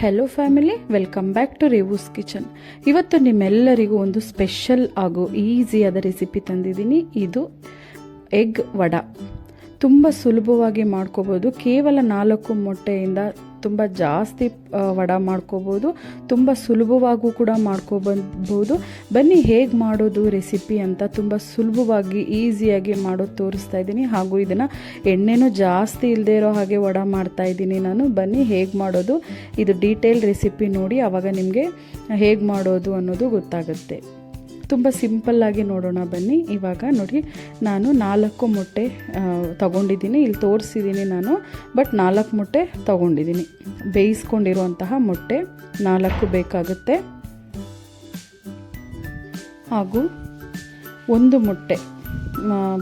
Hello family welcome back to Revu's kitchen ಇವತ್ತು ನಿಮ್ಮೆಲ್ಲರಿಗೂ ಒಂದು ಸ್ಪೆಷಲ್ ಹಾಗೂ ಈಸಿಯಾದ ರೆಸಿಪಿ ತಂದಿದ್ದೀನಿ. ಇದು ಎಗ್ ವಡ. ತುಂಬ ಸುಲಭವಾಗಿ ಮಾಡ್ಕೋಬೋದು. ಕೇವಲ ನಾಲ್ಕು ಮೊಟ್ಟೆಯಿಂದ ತುಂಬ ಜಾಸ್ತಿ ವಡ ಮಾಡ್ಕೋಬೋದು, ತುಂಬ ಸುಲಭವಾಗೂ ಕೂಡ ಮಾಡ್ಕೋಬಂದ್ಬೋದು. ಬನ್ನಿ ಹೇಗೆ ಮಾಡೋದು ರೆಸಿಪಿ ಅಂತ ತುಂಬ ಸುಲಭವಾಗಿ, ಈಸಿಯಾಗಿ ಮಾಡೋದು ತೋರಿಸ್ತಾ ಇದ್ದೀನಿ. ಹಾಗೂ ಇದನ್ನು ಎಣ್ಣೆನೂ ಜಾಸ್ತಿ ಇಲ್ಲದೆ ಇರೋ ಹಾಗೆ ವಡ ಮಾಡ್ತಾ ಇದ್ದೀನಿ ನಾನು. ಬನ್ನಿ ಹೇಗೆ ಮಾಡೋದು, ಇದು ಡೀಟೇಲ್ ರೆಸಿಪಿ ನೋಡಿ ಆವಾಗ ನಿಮಗೆ ಹೇಗೆ ಮಾಡೋದು ಅನ್ನೋದು ಗೊತ್ತಾಗುತ್ತೆ. ತುಂಬ ಸಿಂಪಲ್ಲಾಗಿ ನೋಡೋಣ ಬನ್ನಿ. ಇವಾಗ ನೋಡಿ, ನಾನು ನಾಲ್ಕು ಮೊಟ್ಟೆ ತಗೊಂಡಿದ್ದೀನಿ. ಇಲ್ಲಿ ತೋರಿಸಿದ್ದೀನಿ ನಾನು ಬಟ್ ನಾಲ್ಕು ಮೊಟ್ಟೆ ತಗೊಂಡಿದ್ದೀನಿ. ಬೇಯಿಸ್ಕೊಂಡಿರುವಂತಹ ಮೊಟ್ಟೆ ನಾಲ್ಕು ಬೇಕಾಗುತ್ತೆ. ಹಾಗೂ ಒಂದು ಮೊಟ್ಟೆ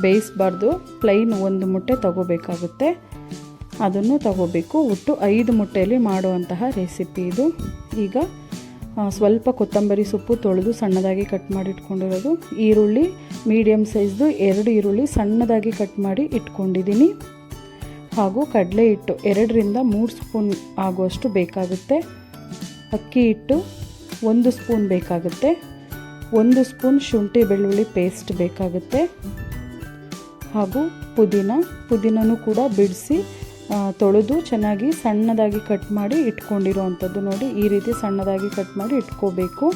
ಬೇಯಿಸ್ಬಾರ್ದು. ಪ್ಲೈನ್ ಒಂದು ಮೊಟ್ಟೆ ತಗೋಬೇಕಾಗುತ್ತೆ. ಅದನ್ನು ತಗೋಬೇಕು. ಒಟ್ಟು ಐದು ಮೊಟ್ಟೆಯಲ್ಲಿ ಮಾಡುವಂತಹ ರೆಸಿಪಿ ಇದು. ಈಗ ಸ್ವಲ್ಪ ಕೊತ್ತಂಬರಿ ಸೊಪ್ಪು ತೊಳೆದು ಸಣ್ಣದಾಗಿ ಕಟ್ ಮಾಡಿ ಇಟ್ಕೊಂಡಿರೋದು. ಈರುಳ್ಳಿ ಮೀಡಿಯಮ್ ಸೈಜ್ದು ಎರಡು ಈರುಳ್ಳಿ ಸಣ್ಣದಾಗಿ ಕಟ್ ಮಾಡಿ ಇಟ್ಕೊಂಡಿದ್ದೀನಿ. ಹಾಗೂ ಕಡಲೆ ಹಿಟ್ಟು ಎರಡರಿಂದ ಮೂರು ಸ್ಪೂನ್ ಆಗುವಷ್ಟು ಬೇಕಾಗುತ್ತೆ. ಅಕ್ಕಿ ಹಿಟ್ಟು ಒಂದು ಸ್ಪೂನ್ ಬೇಕಾಗುತ್ತೆ. ಒಂದು ಸ್ಪೂನ್ ಶುಂಠಿ ಬೆಳ್ಳುಳ್ಳಿ ಪೇಸ್ಟ್ ಬೇಕಾಗುತ್ತೆ. ಹಾಗೂ ಪುದೀನ, ಪುದೀನನೂ ಕೂಡ ಬಿಡಿಸಿ ತೊಳೆದು ಚೆನ್ನಾಗಿ ಸಣ್ಣದಾಗಿ ಕಟ್ ಮಾಡಿ ಇಟ್ಕೊಂಡಿರೋ ಅಂಥದ್ದು ನೋಡಿ. ಈ ರೀತಿ ಸಣ್ಣದಾಗಿ ಕಟ್ ಮಾಡಿ ಇಟ್ಕೋಬೇಕು.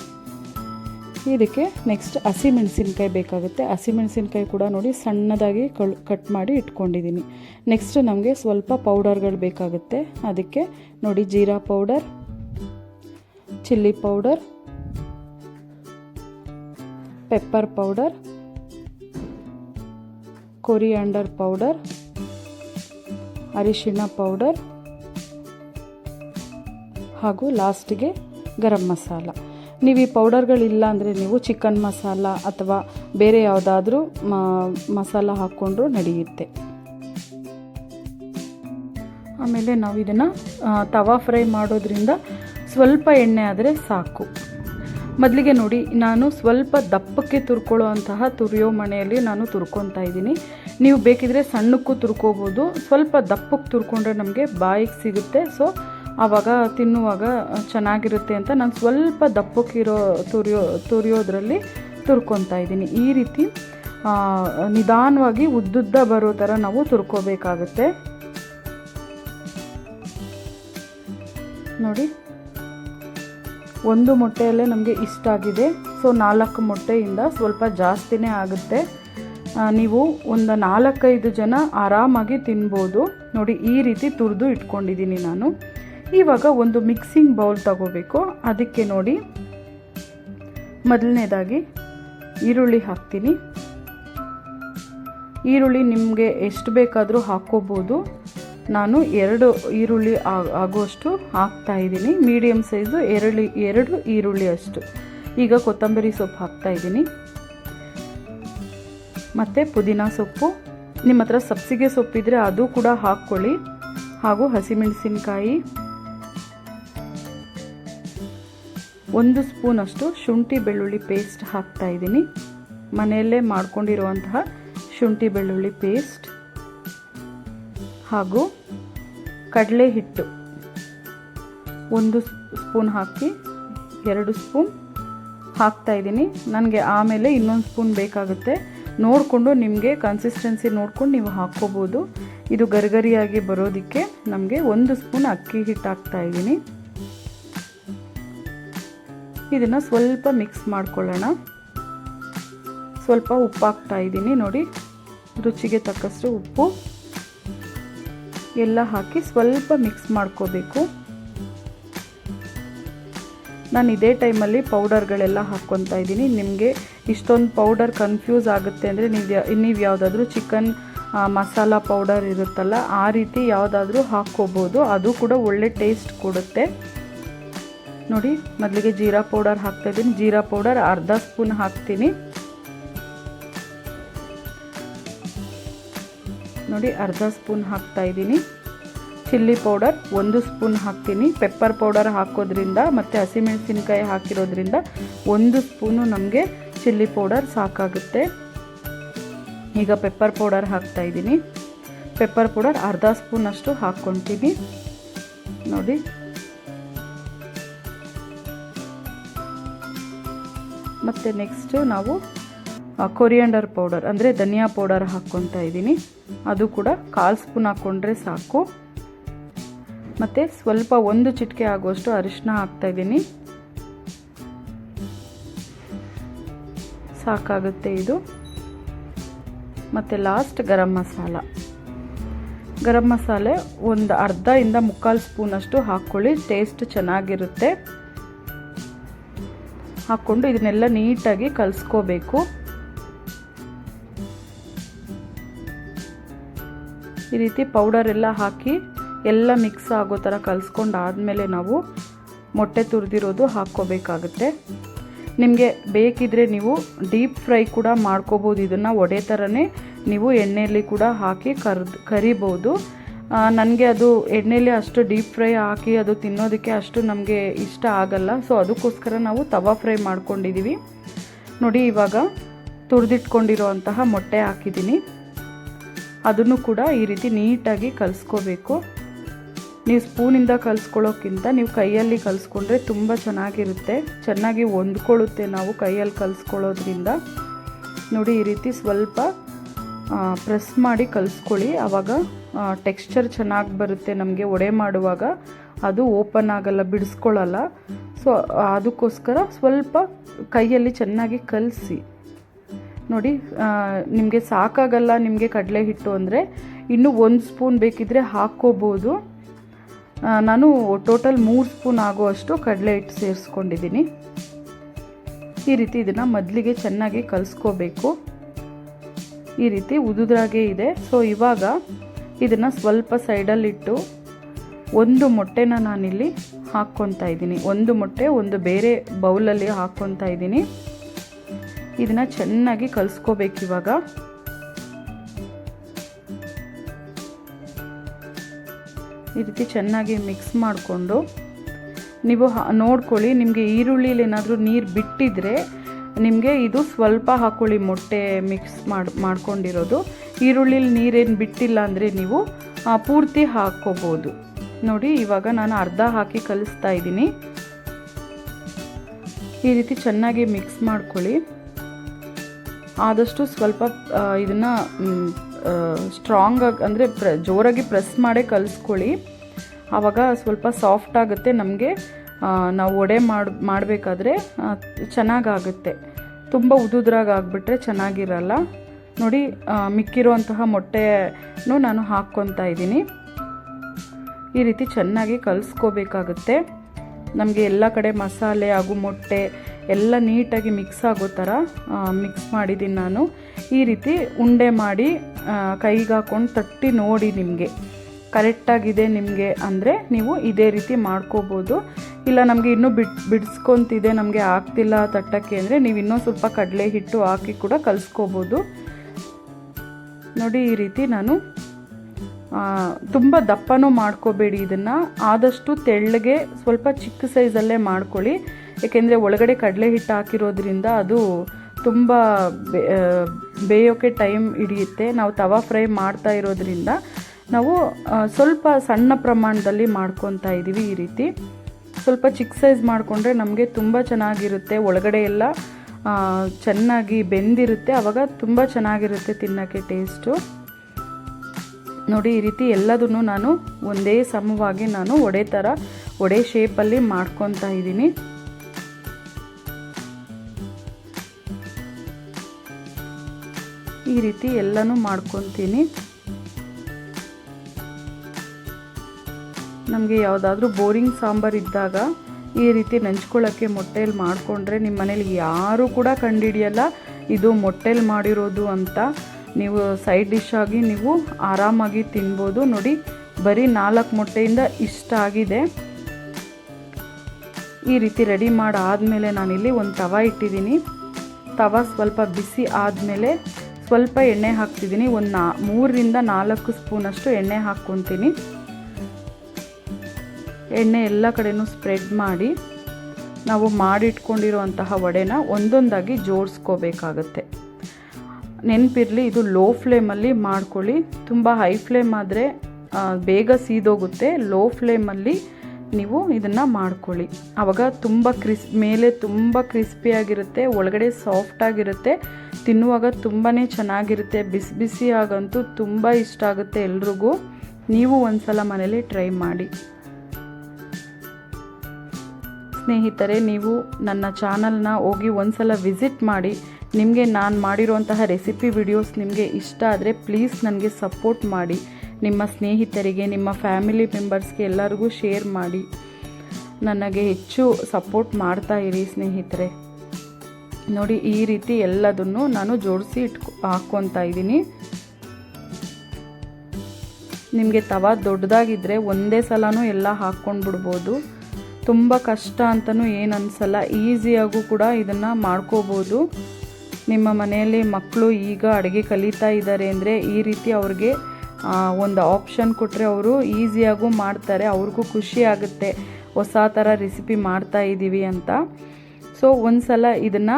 ಇದಕ್ಕೆ ನೆಕ್ಸ್ಟ್ ಹಸಿಮೆಣಸಿನ್ಕಾಯಿ ಬೇಕಾಗುತ್ತೆ. ಹಸಿಮೆಣಸಿನ್ಕಾಯಿ ಕೂಡ ನೋಡಿ ಸಣ್ಣದಾಗಿ ಕಟ್ ಮಾಡಿ ಇಟ್ಕೊಂಡಿದ್ದೀನಿ ನೆಕ್ಸ್ಟ್ ನಮಗೆ ಸ್ವಲ್ಪ ಪೌಡರ್ಗಳು ಬೇಕಾಗುತ್ತೆ. ಅದಕ್ಕೆ ನೋಡಿ jeera powder, chilli powder, pepper powder, coriander powder ಅರಿಶಿಣ ಪೌಡರ್ ಹಾಗೂ ಲಾಸ್ಟಿಗೆ ಗರಂ ಮಸಾಲ. ನೀವು ಈ ಪೌಡರ್ಗಳಿಲ್ಲ ಅಂದರೆ ನೀವು ಚಿಕನ್ ಮಸಾಲ ಅಥವಾ ಬೇರೆ ಯಾವುದಾದ್ರೂ ಮಸಾಲ ಹಾಕ್ಕೊಂಡ್ರೂ ನಡೆಯುತ್ತೆ. ಆಮೇಲೆ ನಾವು ಇದನ್ನು ತವಾ ಫ್ರೈ ಮಾಡೋದ್ರಿಂದ ಸ್ವಲ್ಪ ಎಣ್ಣೆ ಆದರೆ ಸಾಕು. ಮೊದಲಿಗೆ ನೋಡಿ, ನಾನು ಸ್ವಲ್ಪ ದಪ್ಪಕ್ಕೆ ತುರ್ಕೊಳ್ಳೋ ಅಂತಹ ತುರಿಯೋ ಮಣೆಯಲ್ಲಿ ನಾನು ತುರ್ಕೊತಾ ಇದ್ದೀನಿ. ನೀವು ಬೇಕಿದ್ರೆ ಸಣ್ಣಕ್ಕೂ ತುರ್ಕೋಬೋದು, ಸ್ವಲ್ಪ ದಪ್ಪಕ್ಕೆ ತುರ್ಕೊಂಡ್ರೆ ನಮಗೆ ಬಾಯಿಗೆ ಸಿಗುತ್ತೆ. ಸೊ ಆವಾಗ ತಿನ್ನುವಾಗ ಚೆನ್ನಾಗಿರುತ್ತೆ ಅಂತ ನಾನು ಸ್ವಲ್ಪ ದಪ್ಪಕ್ಕಿರೋ ತುರಿಯೋ, ತುರಿಯೋದ್ರಲ್ಲಿ ತುರ್ಕೊತಾ ಇದ್ದೀನಿ. ಈ ರೀತಿ ನಿಧಾನವಾಗಿ ಉದ್ದುದ್ದ ಬರೋ ಥರ ನಾವು ತುರ್ಕೋಬೇಕಾಗುತ್ತೆ. ನೋಡಿ, ಒಂದು ಮೊಟ್ಟೆಯಲ್ಲೇ ನಮಗೆ ಇಷ್ಟ ಆಗಿದೆ ಸೊ ನಾಲ್ಕು ಮೊಟ್ಟೆಯಿಂದ ಸ್ವಲ್ಪ ಜಾಸ್ತಿನೇ ಆಗುತ್ತೆ. ನೀವು ಒಂದು ನಾಲ್ಕೈದು ಜನ ಆರಾಮಾಗಿ ತಿನ್ಬೋದು. ನೋಡಿ, ಈ ರೀತಿ ತುರಿದು ಇಟ್ಕೊಂಡಿದ್ದೀನಿ ನಾನು. ಇವಾಗ ಒಂದು ಮಿಕ್ಸಿಂಗ್ ಬೌಲ್ ತಗೋಬೇಕು. ಅದಕ್ಕೆ ನೋಡಿ, ಮೊದಲನೇದಾಗಿ ಈರುಳ್ಳಿ ಹಾಕ್ತೀನಿ. ಈರುಳ್ಳಿ ನಿಮಗೆ ಎಷ್ಟು ಬೇಕಾದರೂ ಹಾಕ್ಕೋಬೋದು. ನಾನು ಎರಡು ಈರುಳ್ಳಿ ಆಗೋಷ್ಟು ಆಗುವಷ್ಟು ಹಾಕ್ತಾ ಇದ್ದೀನಿ. ಮೀಡಿಯಮ್ ಸೈಜು ಎರಡು ಎರಡು ಈರುಳ್ಳಿ ಅಷ್ಟು. ಈಗ ಕೊತ್ತಂಬರಿ ಸೊಪ್ಪು ಹಾಕ್ತಾ ಇದ್ದೀನಿ. ಮತ್ತು ಪುದೀನ ಸೊಪ್ಪು. ನಿಮ್ಮ ಹತ್ರ ಸಬ್ಸಿಗೆ ಸೊಪ್ಪಿದ್ರೆ ಅದು ಕೂಡ ಹಾಕ್ಕೊಳ್ಳಿ. ಹಾಗೂ ಹಸಿಮೆಣಸಿನಕಾಯಿ. ಒಂದು ಸ್ಪೂನಷ್ಟು ಶುಂಠಿ ಬೆಳ್ಳುಳ್ಳಿ ಪೇಸ್ಟ್ ಹಾಕ್ತಾ ಇದ್ದೀನಿ. ಮನೆಯಲ್ಲೇ ಮಾಡ್ಕೊಂಡಿರುವಂತಹ ಶುಂಠಿ ಬೆಳ್ಳುಳ್ಳಿ ಪೇಸ್ಟ್. ಹಾಗೂ ಕಡಲೆ ಹಿಟ್ಟು. ಒಂದು ಸ್ಪೂನ್ ಹಾಕಿ ಎರಡು ಸ್ಪೂನ್ ಹಾಕ್ತಾ ಇದ್ದೀನಿ. ನನಗೆ ಆಮೇಲೆ ಇನ್ನೊಂದು ಸ್ಪೂನ್ ಬೇಕಾಗುತ್ತೆ. ನೋಡಿಕೊಂಡು ನಿಮಗೆ ಕನ್ಸಿಸ್ಟೆನ್ಸಿ ನೋಡ್ಕೊಂಡು ನೀವು ಹಾಕ್ಕೋಬೋದು. ಇದು ಗರಿಗರಿಯಾಗಿ ಬರೋದಕ್ಕೆ ನಮಗೆ ಒಂದು ಸ್ಪೂನ್ ಅಕ್ಕಿ ಹಿಟ್ಟು ಹಾಕ್ತಾ ಇದ್ದೀನಿ. ಇದನ್ನು ಸ್ವಲ್ಪ ಮಿಕ್ಸ್ ಮಾಡ್ಕೊಳ್ಳೋಣ. ಸ್ವಲ್ಪ ಉಪ್ಪು ಹಾಕ್ತಾ ಇದ್ದೀನಿ ನೋಡಿ. ರುಚಿಗೆ ತಕ್ಕಷ್ಟು ಉಪ್ಪು. ಎಲ್ಲ ಹಾಕಿ ಸ್ವಲ್ಪ ಮಿಕ್ಸ್ ಮಾಡ್ಕೋಬೇಕು. ನಾನು ಇದೇ ಟೈಮಲ್ಲಿ ಪೌಡರ್ಗಳೆಲ್ಲ ಹಾಕ್ಕೊತಾ ಇದ್ದೀನಿ. ನಿಮಗೆ ಇಷ್ಟೊಂದು ಪೌಡರ್ ಕನ್ಫ್ಯೂಸ್ ಆಗುತ್ತೆ ಅಂದರೆ ನೀವು ನೀವು ಯಾವುದಾದ್ರೂ ಚಿಕನ್ ಮಸಾಲ ಪೌಡರ್ ಇರುತ್ತಲ್ಲ, ಆ ರೀತಿ ಯಾವುದಾದ್ರೂ ಹಾಕ್ಕೋಬೋದು. ಅದು ಕೂಡ ಒಳ್ಳೆ ಟೇಸ್ಟ್ ಕೊಡುತ್ತೆ. ನೋಡಿ, ಮೊದಲಿಗೆ ಜೀರಾ ಪೌಡರ್ ಹಾಕ್ತಾ ಇದ್ದೀನಿ. ಜೀರಾ ಪೌಡರ್ ಅರ್ಧ ಸ್ಪೂನ್ ಹಾಕ್ತೀನಿ. ನೋಡಿ, ಅರ್ಧ ಸ್ಪೂನ್ ಹಾಕ್ತಾ ಇದ್ದೀನಿ. ಚಿಲ್ಲಿ ಪೌಡರ್ ಒಂದು ಸ್ಪೂನ್ ಹಾಕ್ತೀನಿ. ಪೆಪ್ಪರ್ ಪೌಡರ್ ಹಾಕೋದ್ರಿಂದ ಮತ್ತು ಹಸಿಮೆಣಸಿನಕಾಯಿ ಹಾಕಿರೋದ್ರಿಂದ ಒಂದು ಸ್ಪೂನು ನಮಗೆ ಚಿಲ್ಲಿ ಪೌಡರ್ ಸಾಕಾಗುತ್ತೆ. ಈಗ ಪೆಪ್ಪರ್ ಪೌಡರ್ ಹಾಕ್ತಾ ಇದ್ದೀನಿ. ಪೆಪ್ಪರ್ ಪೌಡರ್ ಅರ್ಧ ಸ್ಪೂನಷ್ಟು ಹಾಕ್ಕೊತೀನಿ. ನೋಡಿ. ಮತ್ತು ನೆಕ್ಸ್ಟು ನಾವು ಕೊರಿಯಂಡರ್ ಪೌಡರ್ ಅಂದರೆ ಧನಿಯಾ ಪೌಡರ್ ಹಾಕ್ಕೊತಾ ಇದ್ದೀನಿ. ಅದು ಕೂಡ ಕಾಲು ಸ್ಪೂನ್ ಹಾಕ್ಕೊಂಡ್ರೆ ಸಾಕು. ಮತ್ತು ಸ್ವಲ್ಪ ಒಂದು ಚಿಟಿಕೆ ಆಗುವಷ್ಟು ಅರಿಶಿನ ಹಾಕ್ತಾಯಿದ್ದೀನಿ ಸಾಕಾಗುತ್ತೆ ಇದು. ಮತ್ತು ಲಾಸ್ಟ್ ಗರಂ ಮಸಾಲ. ಗರಂ ಮಸಾಲೆ ಒಂದು ಅರ್ಧ ಇಂದ ಮುಕ್ಕಾಲು ಸ್ಪೂನಷ್ಟು ಹಾಕ್ಕೊಳ್ಳಿ ಟೇಸ್ಟ್ ಚೆನ್ನಾಗಿರುತ್ತೆ. ಹಾಕ್ಕೊಂಡು ಇದನ್ನೆಲ್ಲ ನೀಟಾಗಿ ಕಲಸ್ಕೋಬೇಕು. ಈ ರೀತಿ ಪೌಡರ್ ಎಲ್ಲ ಹಾಕಿ ಎಲ್ಲ ಮಿಕ್ಸ್ ಆಗೋ ಥರ ಕಲಿಸ್ಕೊಂಡು ಆದಮೇಲೆ ನಾವು ಮೊಟ್ಟೆ ತುರಿದಿರೋದು ಹಾಕ್ಕೋಬೇಕಾಗುತ್ತೆ. ನಿಮಗೆ ಬೇಕಿದ್ರೆ ನೀವು ಡೀಪ್ ಫ್ರೈ ಕೂಡ ಮಾಡ್ಕೋಬೋದು. ಇದನ್ನು ಒಡೆ ಥರನೇ ನೀವು ಎಣ್ಣೆಯಲ್ಲಿ ಕೂಡ ಹಾಕಿ ಕರ್ದು, ಕರಿಬೋದು. ನನಗೆ ಅದು ಎಣ್ಣೆಯಲ್ಲಿ ಅಷ್ಟು ಡೀಪ್ ಫ್ರೈ ಹಾಕಿ ಅದು ತಿನ್ನೋದಕ್ಕೆ ಅಷ್ಟು ನಮಗೆ ಇಷ್ಟ ಆಗಲ್ಲ. ಸೊ ಅದಕ್ಕೋಸ್ಕರ ನಾವು ತವಾ ಫ್ರೈ ಮಾಡ್ಕೊಂಡಿದ್ದೀವಿ ನೋಡಿ, ಇವಾಗ ತುರಿದಿಟ್ಕೊಂಡಿರೋ ಅಂತಹ ಮೊಟ್ಟೆ ಹಾಕಿದ್ದೀನಿ. ಅದನ್ನು ಕೂಡ ಈ ರೀತಿ ನೀಟಾಗಿ ಕಲಿಸ್ಕೋಬೇಕು. ನೀವು ಸ್ಪೂನಿಂದ ಕಲಿಸ್ಕೊಳ್ಳೋಕ್ಕಿಂತ ನೀವು ಕೈಯಲ್ಲಿ ಕಲಿಸ್ಕೊಂಡ್ರೆ ತುಂಬ ಚೆನ್ನಾಗಿರುತ್ತೆ. ಚೆನ್ನಾಗಿ ಹೊಂದ್ಕೊಳ್ಳುತ್ತೆ ನಾವು ಕೈಯಲ್ಲಿ ಕಲಿಸ್ಕೊಳ್ಳೋದ್ರಿಂದ. ನೋಡಿ, ಈ ರೀತಿ ಸ್ವಲ್ಪ ಪ್ರೆಸ್ ಮಾಡಿ ಕಲಿಸ್ಕೊಳ್ಳಿ. ಆವಾಗ ಟೆಕ್ಸ್ಚರ್ ಚೆನ್ನಾಗಿ ಬರುತ್ತೆ ನಮಗೆ ಒಡೆ ಮಾಡುವಾಗ. ಅದು ಓಪನ್ ಆಗಲ್ಲ, ಬಿಡಿಸ್ಕೊಳ್ಳಲ್ಲ. ಸೊ, ಅದಕ್ಕೋಸ್ಕರ ಸ್ವಲ್ಪ ಕೈಯಲ್ಲಿ ಚೆನ್ನಾಗಿ ಕಲಸಿ. ನೋಡಿ ನಿಮಗೆ ಸಾಕಾಗಲ್ಲ ನಿಮಗೆ ಕಡಲೆ ಹಿಟ್ಟು ಅಂದರೆ. ಇನ್ನೂ ಒಂದು ಸ್ಪೂನ್ ಬೇಕಿದ್ದರೆ ಹಾಕ್ಕೋಬೋದು. ನಾನು ಟೋಟಲ್ ಮೂರು ಸ್ಪೂನ್ ಆಗುವಷ್ಟು ಕಡಲೆ ಹಿಟ್ಟು ಸೇರಿಸ್ಕೊಂಡಿದ್ದೀನಿ. ಈ ರೀತಿ ಇದನ್ನು ಮೊದಲಿಗೆ ಚೆನ್ನಾಗಿ ಕಲಿಸ್ಕೋಬೇಕು. ಈ ರೀತಿ ಉದುದ್ರಾಗೆ ಇದೆ. ಸೊ ಇವಾಗ ಇದನ್ನು ಸ್ವಲ್ಪ ಸೈಡಲ್ಲಿಟ್ಟು ಒಂದು ಮೊಟ್ಟೆನ ನಾನಿಲ್ಲಿ ಹಾಕ್ಕೊತಾ ಇದ್ದೀನಿ. ಒಂದು ಮೊಟ್ಟೆ, ಒಂದು ಬೇರೆ ಬೌಲಲ್ಲಿ ಹಾಕ್ಕೊತಾ ಇದ್ದೀನಿ. ಇದನ್ನು ಚೆನ್ನಾಗಿ ಕಲಿಸ್ಕೋಬೇಕು ಇವಾಗ. ಈ ರೀತಿ ಚೆನ್ನಾಗಿ ಮಿಕ್ಸ್ ಮಾಡಿಕೊಂಡು ನೀವು ನೋಡ್ಕೊಳ್ಳಿ, ನಿಮಗೆ ಈರುಳ್ಳಿಲಿ ಏನಾದರೂ ನೀರು ಬಿಟ್ಟಿದ್ರೆ ನಿಮಗೆ ಇದು ಸ್ವಲ್ಪ ಹಾಕ್ಕೊಳ್ಳಿ ಮೊಟ್ಟೆ ಮಿಕ್ಸ್ ಮಾಡಿ, ಮಾಡ್ಕೊಂಡಿರೋದು. ಈರುಳ್ಳಿಲಿ ನೀರೇನು ಬಿಟ್ಟಿಲ್ಲ ಅಂದರೆ ನೀವು ಪೂರ್ತಿ ಹಾಕ್ಕೋಬೋದು. ನೋಡಿ, ಇವಾಗ ನಾನು ಅರ್ಧ ಹಾಕಿ ಕಲಿಸ್ತಾ ಇದ್ದೀನಿ. ಈ ರೀತಿ ಚೆನ್ನಾಗಿ ಮಿಕ್ಸ್ ಮಾಡ್ಕೊಳ್ಳಿ. ಆದಷ್ಟು ಸ್ವಲ್ಪ ಇದನ್ನು ಸ್ಟ್ರಾಂಗಾಗಿ ಅಂದರೆ ಪ್ರ ಜೋರಾಗಿ ಪ್ರೆಸ್ ಮಾಡೇ ಕಲಿಸ್ಕೊಳ್ಳಿ. ಆವಾಗ ಸ್ವಲ್ಪ ಸಾಫ್ಟ್ ಆಗುತ್ತೆ ನಮಗೆ. ನಾವು ಒಡೆ ಮಾಡಿ ಮಾಡಬೇಕಾದ್ರೆ ಚೆನ್ನಾಗಾಗುತ್ತೆ. ತುಂಬ ಉದುದ್ರಾಗ ಆಗಿಬಿಟ್ರೆ ಚೆನ್ನಾಗಿರಲ್ಲ. ನೋಡಿ ಮಿಕ್ಕಿರುವಂತಹ ಮೊಟ್ಟೆನೂ ನಾನು ಹಾಕ್ಕೊತಾ ಇದ್ದೀನಿ. ಈ ರೀತಿ ಚೆನ್ನಾಗಿ ಕಲಿಸ್ಕೋಬೇಕಾಗುತ್ತೆ. ನಮಗೆ ಎಲ್ಲ ಕಡೆ ಮಸಾಲೆ ಹಾಗೂ ಮೊಟ್ಟೆ ಎಲ್ಲ ನೀಟಾಗಿ ಮಿಕ್ಸ್ ಆಗೋ ಥರ ಮಿಕ್ಸ್ ಮಾಡಿದ್ದೀನಿ ನಾನು. ಈ ರೀತಿ ಉಂಡೆ ಮಾಡಿ ಕೈಗೆ ಹಾಕ್ಕೊಂಡು ತಟ್ಟಿ ನೋಡಿ ನಿಮಗೆ. ಕರೆಕ್ಟಾಗಿದೆ ನಿಮಗೆ ಅಂದರೆ ನೀವು ಇದೇ ರೀತಿ ಮಾಡ್ಕೋಬೋದು. ಇಲ್ಲ ನಮಗೆ ಇನ್ನೂ ಬಿಡ್, ಬಿಡಿಸ್ಕೊತಿದೆ, ನಮಗೆ ಆಗ್ತಿಲ್ಲ ತಟ್ಟಕ್ಕೆ ಅಂದರೆ ನೀವು ಇನ್ನೂ ಸ್ವಲ್ಪ ಕಡಲೆ ಹಿಟ್ಟು ಹಾಕಿ ಕೂಡ ಕಲಿಸ್ಕೋಬೋದು. ನೋಡಿ ಈ ರೀತಿ ನಾನು ತುಂಬ ದಪ್ಪನೂ ಮಾಡ್ಕೋಬೇಡಿ ಇದನ್ನು. ಆದಷ್ಟು ತೆಳ್ಳಗೆ ಸ್ವಲ್ಪ ಚಿಕ್ಕ ಸೈಜಲ್ಲೇ ಮಾಡ್ಕೊಳ್ಳಿ. ಏಕೆಂದರೆ ಒಳಗಡೆ ಕಡಲೆ ಹಿಟ್ಟು ಹಾಕಿರೋದ್ರಿಂದ ಅದು ತುಂಬ ಬೇಯೋಕ್ಕೆ ಟೈಮ್ ಹಿಡಿಯುತ್ತೆ. ನಾವು ತವಾ ಫ್ರೈ ಮಾಡ್ತಾ ಇರೋದ್ರಿಂದ ನಾವು ಸ್ವಲ್ಪ ಸಣ್ಣ ಪ್ರಮಾಣದಲ್ಲಿ ಮಾಡ್ಕೊತಾ ಇದ್ದೀವಿ ಈ ರೀತಿ. ಸ್ವಲ್ಪ ಚಿಕ್ಕ ಸೈಜ್ ಮಾಡಿಕೊಂಡ್ರೆ ನಮಗೆ ತುಂಬ ಚೆನ್ನಾಗಿರುತ್ತೆ. ಒಳಗಡೆ ಎಲ್ಲ ಚೆನ್ನಾಗಿ ಬೆಂದಿರುತ್ತೆ. ಆವಾಗ ತುಂಬ ಚೆನ್ನಾಗಿರುತ್ತೆ ತಿನ್ನೋಕ್ಕೆ ಟೇಸ್ಟು ನೋಡಿ ಈ ರೀತಿ ಎಲ್ಲದನ್ನು ನಾನು ಒಂದೇ ಸಮವಾಗಿ ನಾನು ಒಡೆ ಥರ ಒಡೆ ಶೇಪಲ್ಲಿ ಮಾಡ್ಕೊತಾ ಇದ್ದೀನಿ ಈ ರೀತಿ ಎಲ್ಲನೂ ಮಾಡ್ಕೊತೀನಿ. ನಮಗೆ ಯಾವುದಾದ್ರೂ ಬೋರಿಂಗ್ ಸಾಂಬಾರು ಇದ್ದಾಗ ಈ ರೀತಿ ನೆಂಚ್ಕೊಳ್ಳೋಕ್ಕೆ ಮೊಟ್ಟೆಯಲ್ಲಿ ಮಾಡಿಕೊಂಡ್ರೆ ನಿಮ್ಮ ಮನೇಲಿ ಯಾರೂ ಕೂಡ ಕಂಡುಹಿಡಿಯಲ್ಲ ಇದು ಮೊಟ್ಟೆಯಲ್ಲಿ ಮಾಡಿರೋದು ಅಂತ. ನೀವು ಸೈಡ್ ಡಿಶ್ ಆಗಿ ನೀವು ಆರಾಮಾಗಿ ತಿನ್ಬೋದು. ನೋಡಿ, ಬರೀ ನಾಲ್ಕು ಮೊಟ್ಟೆಯಿಂದ ಇಷ್ಟ ಆಗಿದೆ. ಈ ರೀತಿ ರೆಡಿ ಮಾಡಾದಮೇಲೆ ನಾನಿಲ್ಲಿ ಒಂದು ತವ ಇಟ್ಟಿದ್ದೀನಿ. ತವ ಸ್ವಲ್ಪ ಬಿಸಿ ಆದಮೇಲೆ ಸ್ವಲ್ಪ ಎಣ್ಣೆ ಹಾಕ್ತಿದ್ದೀನಿ. ಒಂದು ನಾ, ಮೂರರಿಂದ ನಾಲ್ಕು ಸ್ಪೂನಷ್ಟು ಎಣ್ಣೆ ಹಾಕ್ಕೊತೀನಿ. ಎಣ್ಣೆ ಎಲ್ಲ ಕಡೆನೂ ಸ್ಪ್ರೆಡ್ ಮಾಡಿ, ನಾವು ಮಾಡಿಟ್ಕೊಂಡಿರುವಂತಹ ವಡೆನ ಒಂದೊಂದಾಗಿ ಜೋಡಿಸ್ಕೋಬೇಕಾಗತ್ತೆ. ನೆನಪಿರಲಿ, ಇದು ಲೋ ಫ್ಲೇಮಲ್ಲಿ ಮಾಡ್ಕೊಳ್ಳಿ. ತುಂಬ ಹೈ ಫ್ಲೇಮ್ ಆದರೆ ಬೇಗ ಸೀದೋಗುತ್ತೆ. ಲೋ ಫ್ಲೇಮಲ್ಲಿ ನೀವು ಇದನ್ನು ಮಾಡ್ಕೊಳ್ಳಿ. ಆವಾಗ ತುಂಬ ಕ್ರಿಸ್, ಮೇಲೆ ತುಂಬ ಕ್ರಿಸ್ಪಿಯಾಗಿರುತ್ತೆ, ಒಳಗಡೆ ಸಾಫ್ಟಾಗಿರುತ್ತೆ ತಿನ್ನುವಾಗ ತುಂಬಾ ಚೆನ್ನಾಗಿರುತ್ತೆ. ಬಿಸಿ ಬಿಸಿ ಆಗಂತೂ ತುಂಬ ಇಷ್ಟ ಆಗುತ್ತೆ ಎಲ್ರಿಗೂ. ನೀವು ಒಂದ್ಸಲ ಮನೇಲಿ ಟ್ರೈ ಮಾಡಿ. ಸ್ನೇಹಿತರೆ, ನೀವು ನನ್ನ ಚಾನಲ್ನ ಹೋಗಿ ಒಂದ್ಸಲ ವಿಸಿಟ್ ಮಾಡಿ. ನಿಮಗೆ ನಾನು ಮಾಡಿರುವಂತಹ ರೆಸಿಪಿ ವಿಡಿಯೋಸ್ ನಿಮಗೆ ಇಷ್ಟ ಆದರೆ ಪ್ಲೀಸ್ ನನಗೆ ಸಪೋರ್ಟ್ ಮಾಡಿ. ನಿಮ್ಮ ಸ್ನೇಹಿತರಿಗೆ, ನಿಮ್ಮ ಫ್ಯಾಮಿಲಿ ಮೆಂಬರ್ಸ್ಗೆ ಎಲ್ಲರಿಗೂ ಶೇರ್ ಮಾಡಿ. ನನಗೆ ಹೆಚ್ಚು ಸಪೋರ್ಟ್ ಮಾಡ್ತಾ ಇರಿ ಸ್ನೇಹಿತರೆ. ನೋಡಿ, ಈ ರೀತಿ ಎಲ್ಲದನ್ನು ನಾನು ಜೋಡಿಸಿ ಇಟ್ಕೊ, ಹಾಕ್ಕೊತಾ ಇದ್ದೀನಿ. ನಿಮಗೆ ತವ ದೊಡ್ಡದಾಗಿದ್ದರೆ ಒಂದೇ ಸಲನೂ ಎಲ್ಲ ಹಾಕ್ಕೊಂಡು ಬಿಡ್ಬೋದು ತುಂಬ ಕಷ್ಟ ಅಂತಲೂ ಏನು ಅನಿಸಲ್ಲ. ಈಸಿಯಾಗೂ ಕೂಡ ಇದನ್ನು ಮಾಡ್ಕೋಬೋದು. ನಿಮ್ಮ ಮನೆಯಲ್ಲಿ ಮಕ್ಕಳು ಈಗ ಅಡುಗೆ ಕಲಿತಾ ಇದ್ದಾರೆ ಅಂದರೆ ಈ ರೀತಿ ಅವ್ರಿಗೆ ಒಂದು ಆಪ್ಷನ್ ಕೊಟ್ಟರೆ ಅವರು ಈಸಿಯಾಗೂ ಮಾಡ್ತಾರೆ. ಅವ್ರಿಗೂ ಖುಷಿ ಆಗುತ್ತೆ. ಹೊಸ ಥರ ರೆಸಿಪಿ ಮಾಡ್ತಾ ಇದ್ದೀವಿ ಅಂತ. ಸೊ ಒಂದು ಸಲ ಇದನ್ನು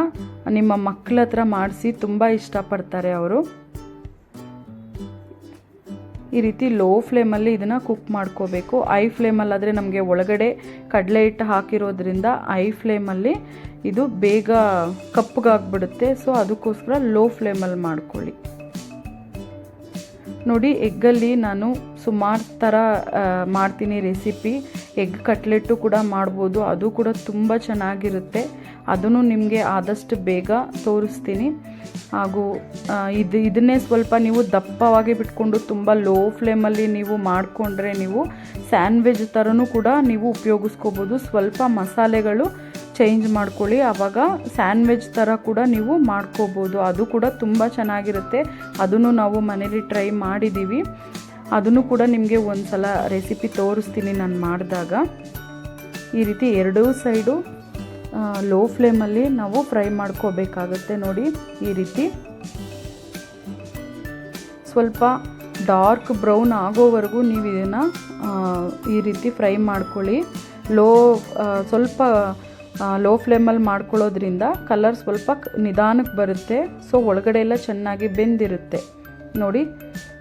ನಿಮ್ಮ ಮಕ್ಕಳ ಹತ್ರ ಮಾಡಿಸಿ ತುಂಬ ಇಷ್ಟಪಡ್ತಾರೆ ಅವರು. ಈ ರೀತಿ ಲೋ ಫ್ಲೇಮಲ್ಲಿ ಇದನ್ನು ಕುಕ್ ಮಾಡ್ಕೋಬೇಕು. ಐ ಫ್ಲೇಮಲ್ಲಾದರೆ ನಮಗೆ ಒಳಗಡೆ ಕಡಲೆ ಹಿಟ್ಟು ಹಾಕಿರೋದ್ರಿಂದ ಐ ಫ್ಲೇಮಲ್ಲಿ ಇದು ಬೇಗ ಕಪ್ಪಗಾಗ್ಬಿಡುತ್ತೆ. ಸೊ ಅದಕ್ಕೋಸ್ಕರ ಲೋ ಫ್ಲೇಮಲ್ಲಿ ಮಾಡ್ಕೊಳ್ಳಿ. ನೋಡಿ ಎಗ್ಗಲ್ಲಿ ನಾನು ಸುಮಾರು ಥರ ಮಾಡ್ತೀನಿ ರೆಸಿಪಿ ಎಗ್ ಕಟ್ಲೆಟ್ಟು ಕೂಡ ಮಾಡ್ಬೋದು. ಅದು ಕೂಡ ತುಂಬ ಚೆನ್ನಾಗಿರುತ್ತೆ. ಅದನ್ನು ನಿಮಗೆ ಆದಷ್ಟು ಬೇಗ ತೋರಿಸ್ತೀನಿ. ಹಾಗೂ ಇದು, ಇದನ್ನೇ ಸ್ವಲ್ಪ ನೀವು ದಪ್ಪವಾಗಿ ಬಿಟ್ಕೊಂಡು ತುಂಬ ಲೋ ಫ್ಲೇಮಲ್ಲಿ ನೀವು ಮಾಡಿಕೊಂಡ್ರೆ ನೀವು ಸ್ಯಾಂಡ್ವಿಚ್ ಥರನೂ ಕೂಡ ನೀವು ಉಪಯೋಗಿಸ್ಕೋಬೋದು. ಸ್ವಲ್ಪ ಮಸಾಲೆಗಳು ಚೇಂಜ್ ಮಾಡ್ಕೊಳ್ಳಿ. ಆವಾಗ ಸ್ಯಾಂಡ್ವಿಚ್ ಥರ ಕೂಡ ನೀವು ಮಾಡ್ಕೋಬೋದು. ಅದು ಕೂಡ ತುಂಬ ಚೆನ್ನಾಗಿರುತ್ತೆ. ಅದನ್ನು ನಾವು ಮನೇಲಿ ಟ್ರೈ ಮಾಡಿದ್ದೀವಿ. ಅದನ್ನು ಕೂಡ ನಿಮಗೆ ಒಂದು ಸಲ ರೆಸಿಪಿ ತೋರಿಸ್ತೀನಿ ನಾನು ಮಾಡಿದಾಗ. ಈ ರೀತಿ ಎರಡೂ ಸೈಡು ಲೋ ಫ್ಲೇಮಲ್ಲಿ ನಾವು ಫ್ರೈ ಮಾಡ್ಕೋಬೇಕಾಗುತ್ತೆ ನೋಡಿ ಈ ರೀತಿ. ಸ್ವಲ್ಪ ಡಾರ್ಕ್ ಬ್ರೌನ್ ಆಗೋವರೆಗೂ ನೀವು ಇದನ್ನು ಈ ರೀತಿ ಫ್ರೈ ಮಾಡ್ಕೊಳ್ಳಿ. ಲೋ ಸ್ವಲ್ಪ ಲೋ ಫ್ಲೇಮಲ್ಲಿ ಮಾಡ್ಕೊಳ್ಳೋದ್ರಿಂದ ಕಲರ್ ಸ್ವಲ್ಪ ನಿಧಾನಕ್ಕೆ ಬರುತ್ತೆ. ಸೊ ಒಳಗಡೆ ಎಲ್ಲ ಚೆನ್ನಾಗಿ ಬೆಂದಿರುತ್ತೆ. ನೋಡಿ,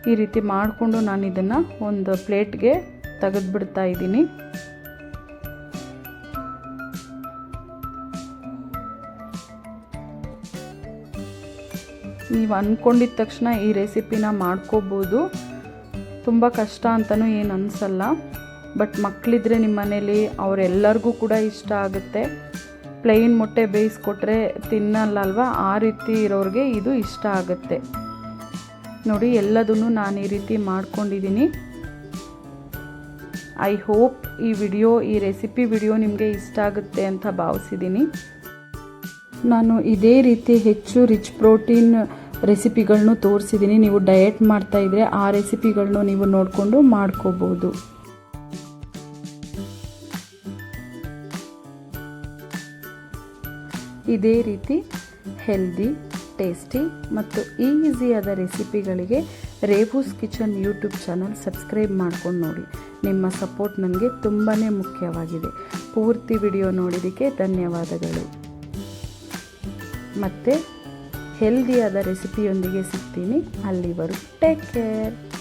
ಈ ರೀತಿ ಮಾಡಿಕೊಂಡು ನಾನು ಇದನ್ನು ಒಂದು ಪ್ಲೇಟ್ಗೆ ತೆಗೆದುಬಿಡ್ತಾ ಇದ್ದೀನಿ. ನೀವು ಅಂದ್ಕೊಂಡಿದ್ದ ತಕ್ಷಣ ಈ ರೆಸಿಪಿನ ಮಾಡ್ಕೋಬೋದು. ತುಂಬ ಕಷ್ಟ ಅಂತಲೂ ಏನು ಅನಿಸಲ್ಲ. ಬಟ್ ಮಕ್ಕಳಿದ್ರೆ ನಿಮ್ಮ ಮನೇಲಿ ಅವರೆಲ್ಲರಿಗೂ ಕೂಡ ಇಷ್ಟ ಆಗುತ್ತೆ. ಪ್ಲೈನ್ ಮೊಟ್ಟೆ ಬೇಯಿಸ್ಕೊಟ್ರೆ ತಿನ್ನಲ್ಲ ಅಲ್ವಾ ಆ ರೀತಿ ಇರೋರಿಗೆ ಇದು ಇಷ್ಟ ಆಗುತ್ತೆ. ನೋಡಿ, ಎಲ್ಲದನ್ನು ನಾನು ಈ ರೀತಿ ಮಾಡ್ಕೊಂಡಿದ್ದೀನಿ ಐ ಹೋಪ್ ಈ ವಿಡಿಯೋ, ಈ ರೆಸಿಪಿ ವಿಡಿಯೋ ನಿಮಗೆ ಇಷ್ಟ ಆಗುತ್ತೆ ಅಂತ ಭಾವಿಸಿದ್ದೀನಿ ನಾನು ಇದೇ ರೀತಿ ಹೆಚ್ಚು ರಿಚ್ ಪ್ರೋಟೀನ್ ರೆಸಿಪಿಗಳನ್ನು ತೋರಿಸಿದ್ದೀನಿ ನೀವು ಡಯಟ್ ಮಾಡ್ತಾ ಇದ್ರೆ ಆ ರೆಸಿಪಿಗಳನ್ನು ನೀವು ನೋಡಿಕೊಂಡು ಮಾಡ್ಕೋಬೋದು. ಇದೇ ರೀತಿ ಹೆಲ್ದಿ ಟೇಸ್ಟಿ ಮತ್ತು ಈಸಿಯಾದ ರೆಸಿಪಿಗಳಿಗೆ Rebu's kitchen YouTube channel subscribe ಮಾಡ್ಕೊಂಡು ನೋಡಿ. ನಿಮ್ಮ ಸಪೋರ್ಟ್ ನನಗೆ ತುಂಬಾ ಮುಖ್ಯವಾಗಿದೆ. ಪೂರ್ತಿ ವಿಡಿಯೋ ನೋಡಿದ್ದಕ್ಕೆ ಧನ್ಯವಾದಗಳು. ಮತ್ತು ಹೆಲ್ದಿಯಾದ ರೆಸಿಪಿಯೊಂದಿಗೆ ಸಿಗ್ತೀನಿ. ಅಲ್ಲಿವರೆಗೂ ಟೇಕ್ ಕೇರ್